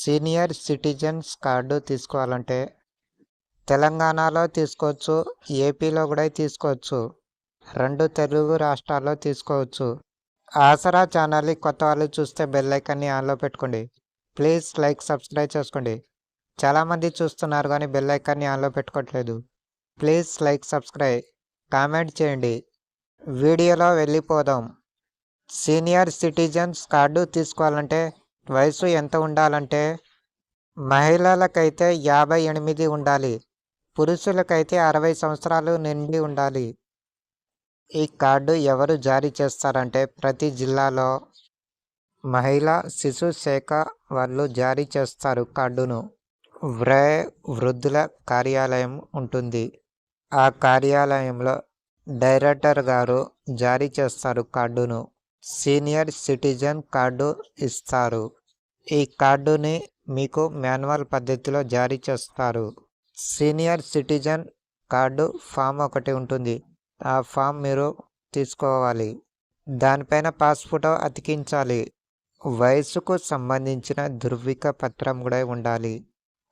Senior citizens card తీసుకోవాలంటే తెలంగాణలో తీసుకోవచ్చు ఏపీలో కూడా తీసుకోవచ్చు రెండు తెలుగు రాష్ట్రాల్లో తీసుకోవచ్చు. ఆసరా ఛానల్ని కొత్త వాళ్ళు చూస్తే బెల్ ఐకాన్ని ఆన్లో పెట్టుకోండి. ప్లీజ్ లైక్ సబ్స్క్రైబ్ చేసుకోండి. చాలామంది చూస్తున్నారు కానీ బెల్ ఐకాన్ని ఆన్లో పెట్టుకోవట్లేదు. ప్లీజ్ లైక్ సబ్స్క్రైబ్ కామెంట్ చేయండి. వీడియోలో వెళ్ళిపోదాం. సీనియర్ సిటిజన్స్ కార్డు తీసుకోవాలంటే వయసు ఎంత ఉండాలంటే మహిళలకైతే యాభై ఎనిమిది ఉండాలి. పురుషులకైతే అరవై సంవత్సరాలు నిండి ఉండాలి. ఈ కార్డు ఎవరు జారీ చేస్తారంటే ప్రతి జిల్లాలో మహిళా శిశు శాఖ వాళ్ళు జారీ చేస్తారు కార్డును. వ్రయ వృద్ధుల కార్యాలయం ఉంటుంది. ఆ కార్యాలయంలో డైరెక్టర్ గారు జారీ చేస్తారు కార్డును. సీనియర్ సిటిజన్ కార్డు ఇస్తారు. ఈ కార్డుని మీకు మాన్యువల్ పద్ధతిలో జారీ చేస్తారు. సీనియర్ సిటిజన్ కార్డు ఫామ్ ఒకటి ఉంటుంది. ఆ ఫామ్ మీరు తీసుకోవాలి. దానిపైన పాస్ ఫోటో అతికించాలి. వయసుకు సంబంధించిన ధృవిక పత్రం కూడా ఉండాలి.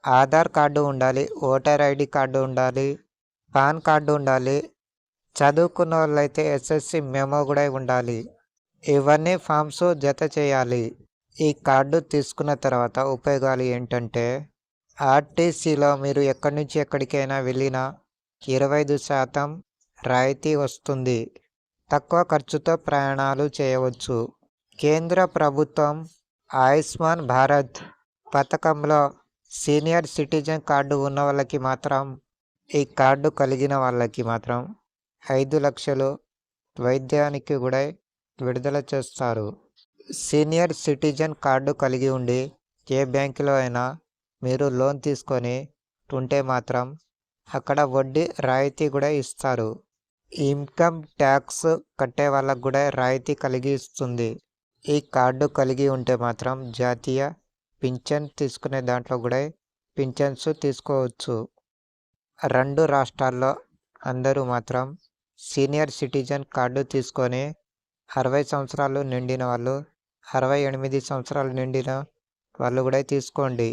ఆధార్ కార్డు ఉండాలి ఓటర్ ఐడి కార్డు ఉండాలి పాన్ కార్డు ఉండాలి చదువుకున్న వాళ్ళైతే ఎస్ఎస్సి మెమో కూడా ఉండాలి. ఇవన్నీ ఫామ్స్ జత చేయాలి? ఈ కార్డు తీసుకున్న తర్వాత ఉపయోగాలు ఏంటంటే ఆర్టీసీలో మీరు ఎక్కడి నుంచి ఎక్కడికైనా వెళ్ళినా ఇరవై ఐదు శాతం రాయితీ వస్తుంది. తక్కువ ఖర్చుతో ప్రయాణాలు చేయవచ్చు. కేంద్ర ప్రభుత్వం ఆయుష్మాన్ భారత్ పథకంలో సీనియర్ సిటిజన్ కార్డు ఉన్న వాళ్ళకి మాత్రం ఈ కార్డు కలిగిన వాళ్ళకి మాత్రం ఐదు లక్షలు వైద్యానికి కూడా విడుదల చేస్తారు. సీనియర్ సిటిజన్ కార్డు కలిగి ఉండి ఏ బ్యాంకులో అయినా మీరు లోన్ తీసుకొని ఉంటే మాత్రం అక్కడ వడ్డీ రాయితీ కూడా ఇస్తారు. ఇన్కమ్ ట్యాక్స్ కట్టే వాళ్ళకు కూడా రాయితీ కలిగి ఇస్తుంది. ఈ కార్డు కలిగి ఉంటే మాత్రం జాతీయ పింఛన్ తీసుకునే దాంట్లో కూడా పింఛన్స్ తీసుకోవచ్చు. రెండు రాష్ట్రాల్లో అందరూ మాత్రం సీనియర్ సిటిజన్ కార్డు తీసుకొని అరవై సంవత్సరాలు నిండిన వాళ్ళు అరవై ఎనిమిది సంవత్సరాలు నిండిన వాళ్ళు కూడా తీసుకోండి.